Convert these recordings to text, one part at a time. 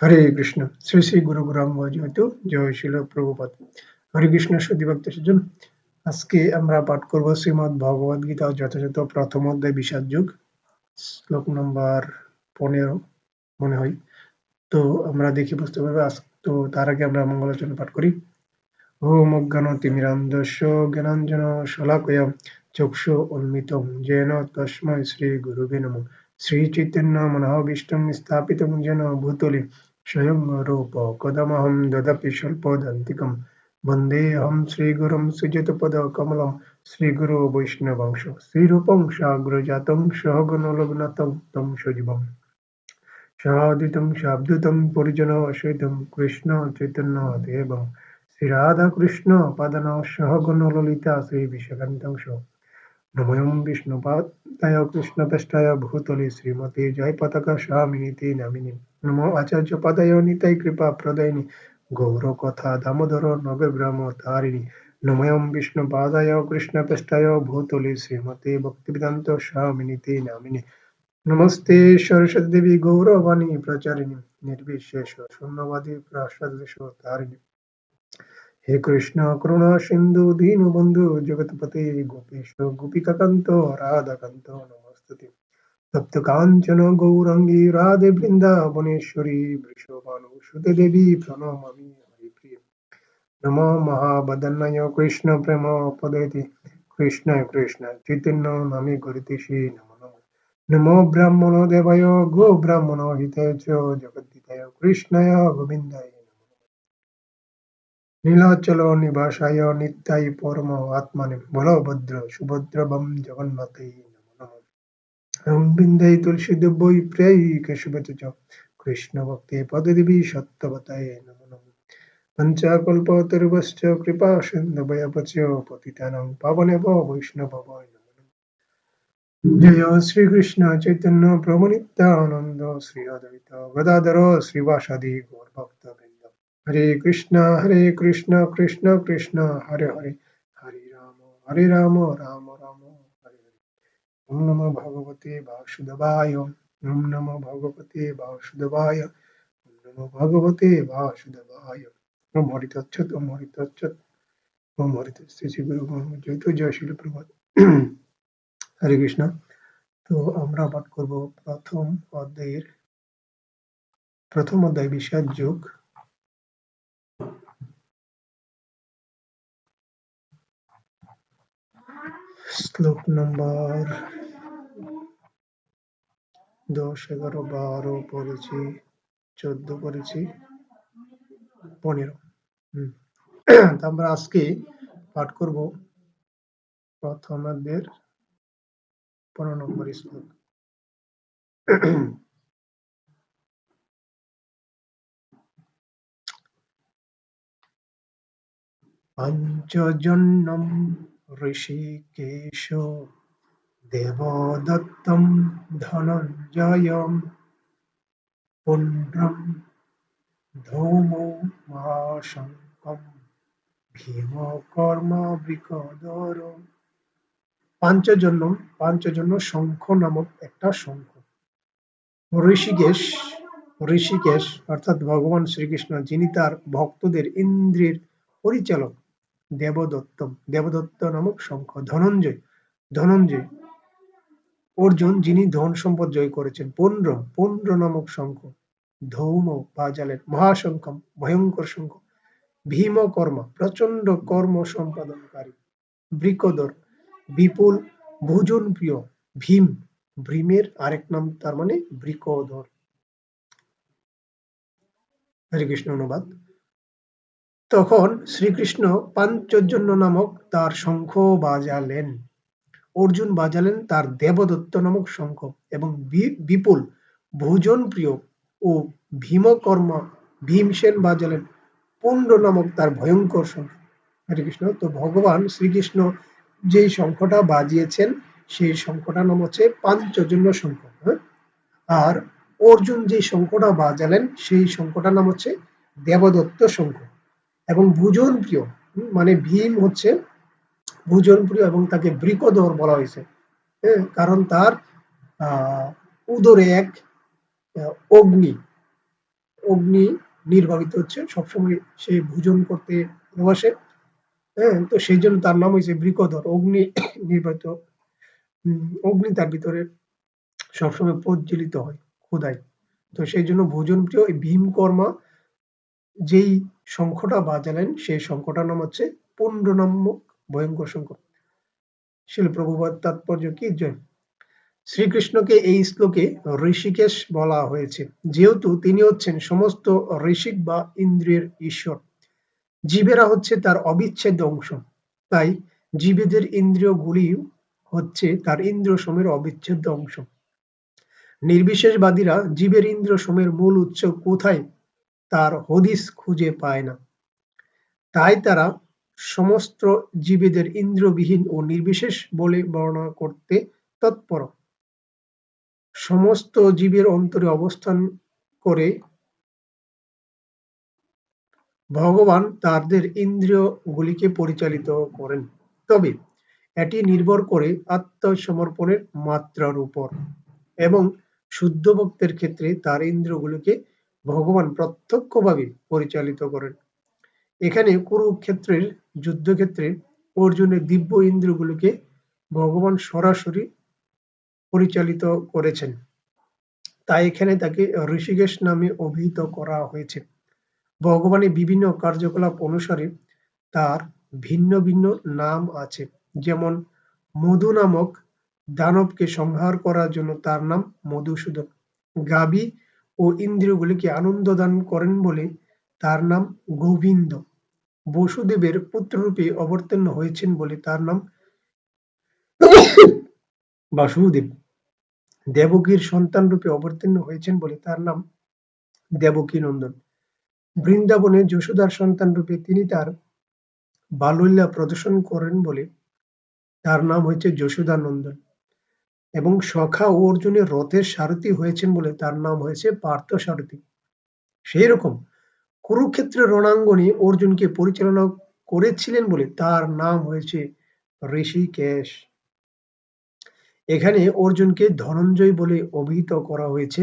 হরে কৃষ্ণ। শ্রী শ্রী গুরু জয়তু জয় শিল প্রভুপাত হরে কৃষ্ণ সুদীভক্ত সুজন আজকে আমরা পাঠ করব শ্রীমদ ভগবদ গীতা যথাযথ প্রথম অধ্যায় বিষাদ যুগ, শ্লোক নম্বর পনেরো, মনে হয়। তো আমরা দেখি বুঝতে পারব তো তার আগে আমরা মঙ্গলাচরণ পাঠ করি। ওম অজ্ঞান তিমিরান্ধস্য জ্ঞানাঞ্জন শলাকয়া চক্ষু উন্মিতম যেন তস্মৈ শ্রী গুরুবে নমঃ। श्रीचैतन्यमनोभीष्टं स्थापितं येन भूतले स्वयं रूपकदमहं ददपि स्वल्पदान्तिकं वन्देऽहं श्रीगुरुं सुजितपदकमलं श्रीगुरो वैष्णवंश श्रीरूपं साग्रजातं सहगणलग्नतं तं सजीवम् সহাদিতং শাব্দুতং পরিজন অসৈতং কৃষ্ণ চৈতন্য দেব শ্রী রাধা কৃষ্ণ পাদন সহগণ ললিতা শ্রী বিশ্বকান্তংশ নময়ং বিষ্ণুপাদায় কৃষ্ণপৃষ্ঠায় ভূতলে শ্রীমতে জয় পতাকা স্বামিনীতি নামিনী নম আচার্য পাদায় নিতাই কৃপা প্রদায়িনী গৌর কথা দামোদর নবগ্রাম তারিণী নময়ং বিষ্ণুপাদায় কৃষ্ণপৃষ্ঠায় ভূতলে শ্রীমতে ভক্তিবেদান্ত স্বামিনীতি নামিনী নমস্তে সরস্বতী দেবী গৌরবাণী প্রচারিণী নির্বিশেষ শূন্যবাদী প্রাসাদেশ তারিণী হে কৃষ্ণ করুণা সিন্ধু দীনবন্ধু জগৎপতে গোপীশ গোপিকাকান্ত রাধাকান্ত নমস্তুতে। তপ্ত কাঞ্চন গৌরাঙ্গী, রাধে বৃন্দাবনেশ্বরী, বৃষভানু সুতে দেবী প্রণমামি হরিপ্রিয় নম মহাবদন্নয় কৃষ্ণ প্রেম পদয়তি। কৃষ্ণ কৃষ্ণ চৈতন্য নামে করিতেছি নম নম। নমো ব্রাহ্মণ দেবায় গো ব্রাহ্মণ হিতায় জগদ্দিতায় কৃষ্ণায় গোবিন্দায়। নীলাচল নিবাসায় নিত্যাই পরম আত্মানে। বলভদ্র সুভদ্রবম জগন্নাথে নমো। নম বিন্দাই প্রেয়ী কেশবচ চ। কৃষ্ণ ভক্তি পদদেবী সত্যবতায় পঞ্চাকল্পতরুভশ্চ কৃপা সিন্ধুভয়পচ পতিতানাং পাবনেব বৈষ্ণব জয় শ্রীকৃষ্ণ চৈতন্য প্রভু নিত্যানন্দ শ্রী অদ্বৈত গদাধর শ্রীবাসাদি গৌরভক্ত হরে কৃষ্ণ হরে কৃষ্ণ কৃষ্ণ কৃষ্ণ, হরে হরে হরে রাম হরে রাম রাম রাম, হরে হরে। ওম নম ভগবতে বাসুদেবায়, ওম নম ভগবতে বাসুদেবায়, ওম নম ভগবতে বাসুদেবায়। ওম হরি তচ্ছত ওম হরি তচ্ছত ওম হরি শ্রী শ্রী গুরু জয় তো জয় শিল প্রভাত। হরে কৃষ্ণ। তো আমরা পাঠ করব প্রথম অধ্যায়ের, প্রথম অধ্যায় বিষাদ যুগ। শ্লোক নম্বর দশ, এগারো, বারো পড়েছি, চোদ্দ পড়েছি, পনেরো। হম। আমরা আজকে পাঠ করব প্রথমাদের পনেরো নম্বর শ্লোক। পঞ্চজন্যম ঋষিকেশ দেবদত্তম ধনঞ্জয় পুণ্ড্রম ধৌমো মহাশঙ্কম ভীমকর্মাবৃকদর পাঞ্চজন্য পাঞ্চজন্য শঙ্খ নামক একটা শঙ্খ। ঋষিকেশ ঋষিকেশ, অর্থাৎ ভগবান শ্রীকৃষ্ণ, যিনি তার ভক্তদের ইন্দ্রির পরিচালক। দেবদত্তম। দেবদত্ত নামক শঙ্খ। ধনঞ্জয়। ধনঞ্জয়। অর্জুন, যিনি ধন সম্পদ জয় করেছেন। পুন্ড্র। পুন্ড্র নামক শঙ্খ। ধৌম বাজালের মহাশঙ্খম। ভয়ঙ্কর শঙ্খ। ভীমকর্মা। প্রচণ্ড কর্ম সম্পাদনকারী। বৃকদর। বিপুল ভোজন প্রিয় ভীম। ভীমের আরেক নাম, তার মানে বৃকধর হরে কৃষ্ণ, অনুবাদ। তখন শ্রীকৃষ্ণ পাঞ্চজন্য নামক তার শঙ্খ বাজালেন। অর্জুন বাজালেন তার দেবদত্ত নামক শঙ্খ এবং বিপুল ভোজন প্রিয় ও ভীমকর্ম ভীমসেন বাজালেন পুণ্ড নামক তার ভয়ঙ্কর শঙ্খ। হরে কৃষ্ণ। তো ভগবান শ্রীকৃষ্ণ যেই শঙ্খটা বাজিয়েছেন, সেই শঙ্খটা নাম হচ্ছে পাঞ্চজন্য শঙ্খ। হ্যাঁ? আর অর্জুন যে শঙ্খটা বাজালেন, সেই শঙ্খটার নাম হচ্ছে দেবদত্ত শঙ্খ। এবং ভুজন প্রিয় মানে ভীম হচ্ছে ভুজন প্রিয় এবং তাকে বৃকদর বলা হয়েছে হ্যাঁ কারণ তার উদরে এক অগ্নি অগ্নি নির্বাপিত হচ্ছে, সবসময় সে ভোজন করতে ভালোবাসে হ্যাঁ তো সেই জন্য তার নাম হয়েছে বৃকধর অগ্নি নির্বাপিত অগ্নি তার ভিতরে সবসময় প্রজ্বলিত হয় ক্ষুদায় তো সেই জন্য ভোজন প্রিয় ভীমকর্মা, যেই শঙ্খটা বাজালেন, সেই শঙ্খটার নাম হচ্ছে পুণ্ড নামক ভয়ঙ্কর শঙ্খ শিল তাৎপর্য কি? জয় শ্রীকৃষ্ণকে এই শ্লোকে ঋষিকেশ বলা হয়েছে। যেহেতু তিনি হচ্ছেন সমস্ত ঋষিক বা ইন্দ্রিয়ের ঈশ্বর, জীবেরা হচ্ছে তার অবিচ্ছেদ্য অংশ। তাই জীবেদের ইন্দ্রিয়গুলি হচ্ছে তার ইন্দ্রিয় সমের অবিচ্ছেদ্য অংশ। নির্বিশেষবাদীরা জীবের ইন্দ্রিয় সমের মূল উৎস কোথায়? তার হদিস খুঁজে পায় না। তাই তারা সমস্ত জীবেদের ইন্দ্রবিহীন ও নির্বিশেষ বলে বর্ণনা করতে তৎপর। সমস্ত জীবের অন্তরে অবস্থান করে ভগবান তাদের ইন্দ্রিয়গুলিকে পরিচালিত করেন। তবে এটি নির্ভর করে আত্মসমর্পণের মাত্রার উপর এবং শুদ্ধ ভক্তের ক্ষেত্রে তার ইন্দ্রিয়গুলিকে ভগবান প্রত্যক্ষভাবে পরিচালিত করেন। এখানে কুরুক্ষেত্রের, যুদ্ধক্ষেত্রে অর্জুনের দিব্য ইন্দ্রগুলোকে ভগবান সরাসরি পরিচালিত করেছেন। তাই এখানে তাকে ঋষিকেশ নামে অভিহিত করা হয়েছে। ভগবানের বিভিন্ন কার্যকলাপ অনুসারে তার ভিন্ন ভিন্ন নাম আছে। যেমন মধু নামক দানবকে সংহার করার জন্য তার নাম মধুসূদন। গাবি ও ইন্দ্রিয়গুলিকে আনন্দ দান করেন বলে তার নাম গোবিন্দ। বসুদেবের পুত্ররূপে অবতীর্ণ হয়েছেন বলে তার নাম বাসুদেব। দেবকীর সন্তান রূপে অবতীর্ণ হয়েছেন বলে তার নাম দেবকী নন্দন বৃন্দাবনে যশোদার সন্তান রূপে তিনি তার বাললীলা প্রদর্শন করেন বলে তার নাম হয়েছে যশোদা নন্দন এবং সখা ও অর্জুনের রথের সারথি হয়েছেন বলে তার নাম হয়েছে পার্থ সারথী। সেই রকম কুরুক্ষেত্রের রণাঙ্গনে অর্জুনকে পরিচালনা করেছিলেন বলে তার নাম হয়েছে ঋষিকেশ। এখানে অর্জুনকে ধনঞ্জয় বলে অভিহিত করা হয়েছে।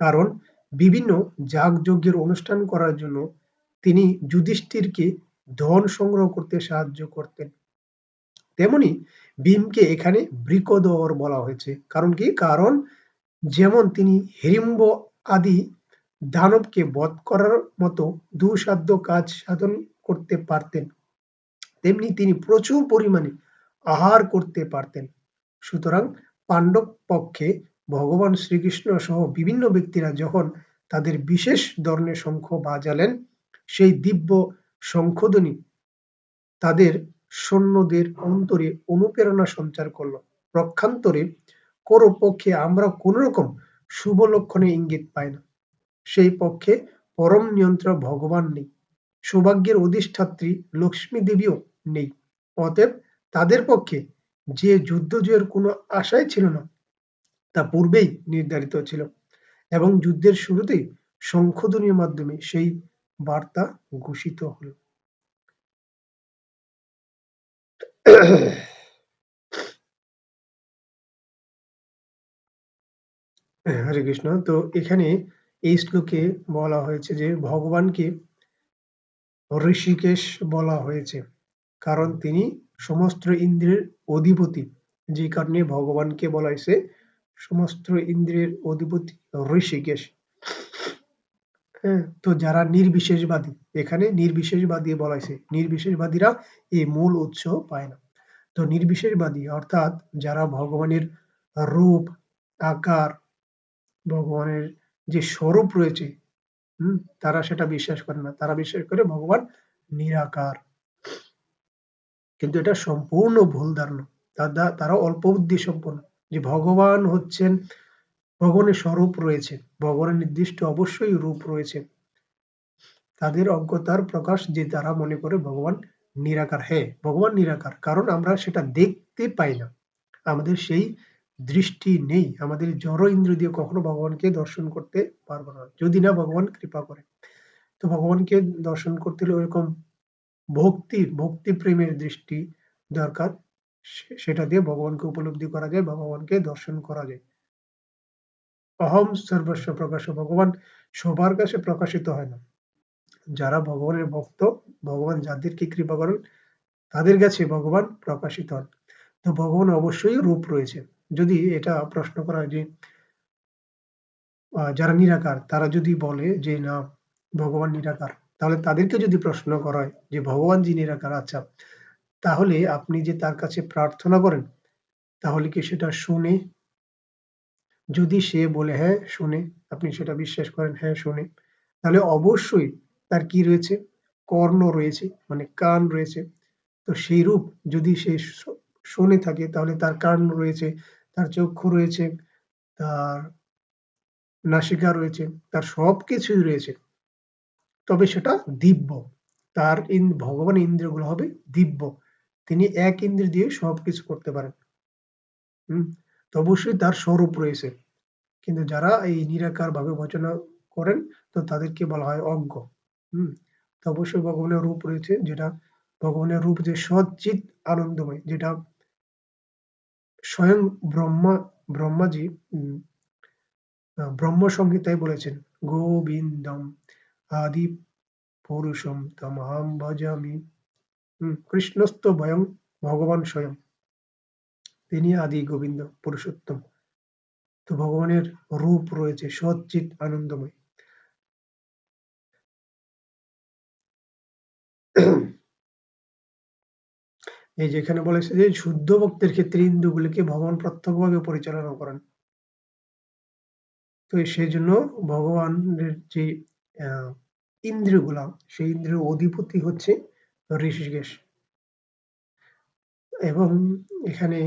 কারণ বিভিন্ন যাগযজ্ঞের অনুষ্ঠান করার জন্য তিনি যুধিষ্ঠিরকে ধন সংগ্রহ করতে সাহায্য করতেন। তেমনি ভীমকে এখানে বৃকদর বলা হয়েছে। কারণ কি? কারণ যেমন তিনি হিড়িম্ব আদি দানবকে বধ করার মতো দুঃসাধ্য কাজ সাধন করতে পারতেন, তেমনি তিনি প্রচুর পরিমাণে আহার করতে পারতেন। সুতরাং পাণ্ডব পক্ষে ভগবান শ্রীকৃষ্ণ সহ বিভিন্ন ব্যক্তিরা যখন তাদের বিশেষ ধরনের শঙ্খ বাজালেন, সেই দিব্য শঙ্খধ্বনি তাদের সৈন্যদের অন্তরে অনুপ্রেরণা সঞ্চার করল। প্রক্ষান্তরে কোন পক্ষে আমরা কোন রকম শুভ লক্ষণে ইঙ্গিত পাই না। সেই পক্ষে পরম নিয়ন্ত্রক ভগবান নেই। সৌভাগ্যের অধিষ্ঠাত্রী লক্ষ্মী দেবীও নেই। অতএব তাদের পক্ষে যে যুদ্ধ জয়ের কোনো আশাই ছিল না, তা পূর্বেই নির্ধারিত ছিল এবং যুদ্ধের শুরুতেই শঙ্খধ্বনির মাধ্যমে সেই বার্তা ঘোষিত হল। হরে কৃষ্ণ। তো এখানে এই শ্লোকে বলা হয়েছে যে, ভগবানকে ঋষিকেশ বলা হয়েছে। কারণ তিনি সমস্ত ইন্দ্রের অধিপতি। যে কারণে ভগবানকে বলা হয়েছে, সমস্ত ইন্দ্রের অধিপতি ঋষিকেশ। হ্যাঁ তো যারা নির্বিশেষবাদী, এখানে নির্বিশেষবাদী বলা হয়েছে নির্বিশেষবাদীরা এই মূল উৎস পায় না। তো নির্বিশেষবাদী অর্থাৎ যারা ভগবানের রূপ, আকার, ভগবানের যে স্বরূপ রয়েছে, হম, তারা সেটা বিশ্বাস করে না। তারা বিশ্বাস করে ভগবান নিরাকার। কিন্তু এটা সম্পূর্ণ ভুল ধারণা। তারা অল্প বুদ্ধি সম্পন্ন। যে ভগবান হচ্ছেন ভগবানের স্বরূপ রয়েছে। ভগবানের নির্দিষ্ট অবশ্যই রূপ রয়েছে। তাদের অজ্ঞতার প্রকাশ যে তারা মনে করে ভগবান নিরাকার। হ্যাঁ ভগবান নিরাকার, কারণ আমরা সেটা দেখতে পাই না। আমাদের সেই দৃষ্টি নেই। আমাদের জড় ইন্দ্র দিয়ে কখনো ভগবানকে দর্শন করতে পারব না। যদি না, ভগবান কৃপা করে। তো ভগবানকে দর্শন করতে হলে ওরকম ভক্তি ভক্তি প্রেমের দৃষ্টি দরকার। সেটা দিয়ে ভগবানকে উপলব্ধি করা যায় বা ভগবানকে দর্শন করা যায়। অহম সর্বস্ব প্রকাশ ভগবান সবার কাছে প্রকাশিত হয় না। যারা ভগবানের ভক্ত, ভগবান যাদেরকে কৃপা করেন? তাদের কাছে ভগবান প্রকাশিত হন। তো ভগবান অবশ্যই রূপ রয়েছে। যদি এটা প্রশ্ন করা যে যারা নিরাকার, তারা যদি বলে যে, না, ভগবান নিরাকার তাহলে তাদেরকে যদি প্রশ্ন করা হয় যে, ভগবান যে নিরাকার আচ্ছা তাহলে আপনি যে তার কাছে প্রার্থনা করেন, তাহলে কি সেটা শুনে যদি সে বলে হ্যাঁ শুনে, আপনি সেটা বিশ্বাস করেন হ্যাঁ শুনে, তাহলে অবশ্যই তার কি রয়েছে? কর্ণ রয়েছে মানে কান রয়েছে। তো সেই রূপ যদি সে শুনে থাকে, তাহলে তার কান রয়েছে, তার চক্ষু রয়েছে, তার নাসিকা রয়েছে, তার সব কিছুই রয়েছে। তবে সেটা দিব্য। তার ভগবান ইন্দ্রিয়গুলো হবে দিব্য। তিনি এক ইন্দ্রিয় দিয়ে সবকিছু করতে পারেন। হম? অবশ্যই তার স্বরূপ রয়েছে। কিন্তু যারা এই নিরাকার ভাবে ভজনা করেন, তো তাদেরকে বলা হয় অজ্ঞ। হম? তো অবশ্যই ভগবানের রূপ রয়েছে, যেটা ভগবানের রূপ যে সচিত আনন্দময়, যেটা স্বয়ং ব্রহ্মা, ব্রহ্মাজি ব্রহ্ম সংহিতায় বলেছেন, গোবিন্দম আদি পুরুষম, তমহম ভজামি। কৃষ্ণস্ত ভয়ং ভগবান স্বয়ং। তিনি আদি গোবিন্দ পুরুষোত্তম। তো ভগবানের রূপ রয়েছে সচ্চিত আনন্দময়। এই যেখানে বলেছে যে শুদ্ধ ভক্তের ক্ষেত্রে ইন্দ্রগুলিকে ভগবান প্রত্যক্ষভাবে পরিচালনা করেন। তো সেই জন্য ভগবানের যে ইন্দ্রিয়গুলা, সেই ইন্দ্রিয় অধিপতি হচ্ছে ঋষিকেশ। এবং এখানে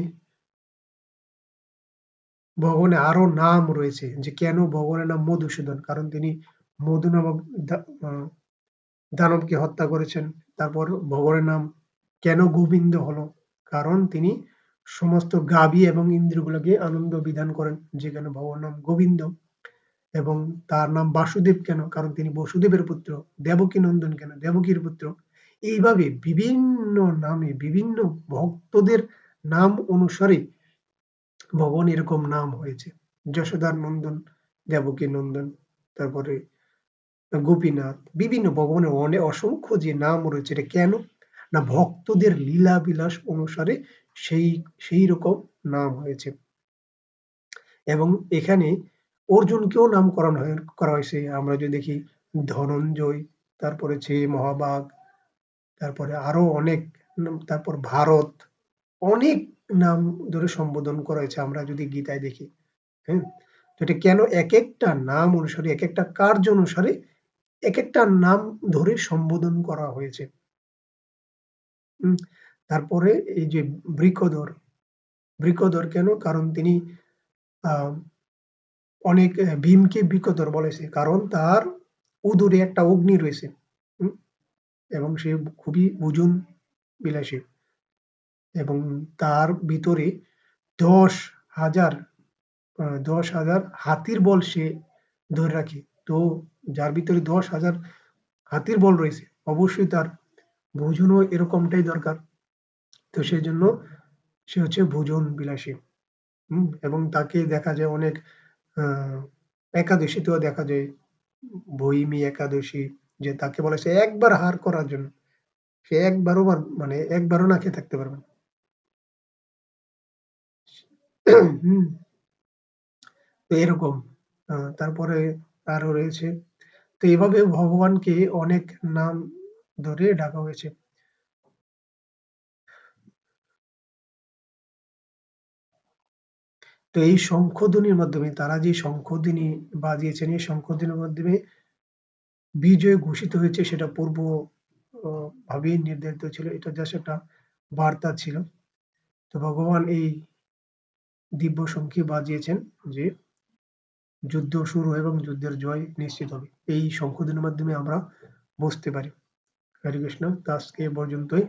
ভগবানের আরও নাম রয়েছে যে কেন ভগবানের নাম মধুসূদন? কারণ তিনি মধু নামক দানবকে হত্যা করেছেন। তারপর ভগবানের নাম কেন গোবিন্দ হলো? কারণ তিনি সমস্ত গাবি এবং ইন্দ্রগুলোকে আনন্দ বিধান করেন যেখানে ভগবান নাম গোবিন্দ এবং তার নাম বাসুদেব কেন? কারণ তিনি বসুদেবের পুত্র, দেবকী নন্দন কেন? দেবকীর পুত্র। এইভাবে বিভিন্ন নামে বিভিন্ন ভক্তদের নাম অনুসারে ভগবান এরকম নাম হয়েছে। যশোদার নন্দন দেবকী নন্দন, তারপরে গোপীনাথ, বিভিন্ন ভগবানের অনেক অসংখ্য যে নাম রয়েছে, এটা কেন? না, ভক্তদের লীলা বিলাস অনুসারে সেই সেই রকম নাম হয়েছে। এবং এখানে অর্জুনকেও নামকরণ করা হয়েছে। আমরা যদি দেখি ধনঞ্জয়, তারপরে ছে মহাবাগ তারপরে আরও অনেক, তারপর ভারত, অনেক নাম ধরে সম্বোধন করা হয়েছে, আমরা যদি গীতায় দেখি হ্যাঁ এটা কেন এক একটা নাম অনুসারে এক একটা কার্য অনুসারে এক একটা নাম ধরে সম্বোধন করা হয়েছে? তারপরে এই যে বৃকদর বৃকদর কেন? কারণ তিনি অনেক ভীমকে বৃকদর বলেছে কারণ তার উদরে একটা অগ্নি রয়েছে এবং সে খুবই ওজন বিলাসী। এবং তার ভিতরে দশ হাজার দশ হাজার হাতির বল সে ধরে রাখে। তো যার ভিতরে দশ হাজার হাতির বল রয়েছে, অবশ্যই তার ভোজনও এরকমটাই দরকার। তো সেই জন্য সে হচ্ছে ভোজন বিলাসী। এবং তাকে দেখা যায় অনেক একাদশীতেও দেখা যায় বহিমি একাদশী, যে তাকে বলে সে একবার হার করার জন্য। সে একবারও মানে একবারও না খেয়ে থাকতে পারবে তো এরকম তারপরে আরও রয়েছে। তো এইভাবে ভগবানকে অনেক নাম ধরে ডাকা হয়েছে। তো এই শঙ্খধ্বনির মাধ্যমে, তারা যে শঙ্খধ্বনি বাজিয়েছেন, এই শঙ্খধ্বনির মাধ্যমে বিজয় ঘোষিত হয়েছে, সেটা পূর্ব ভাবেই নির্ধারিত ছিল। এটা জাস্ট একটা বার্তা ছিল। তো ভগবান এই দিব্য শঙ্খী বাজিয়েছেন যে যুদ্ধ শুরু এবং যুদ্ধের জয় নিশ্চিত হবে। এই শঙ্খধ্বনির মাধ্যমে আমরা বুঝতে পারি। হরে কৃষ্ণ, আজকে পর্যন্তই।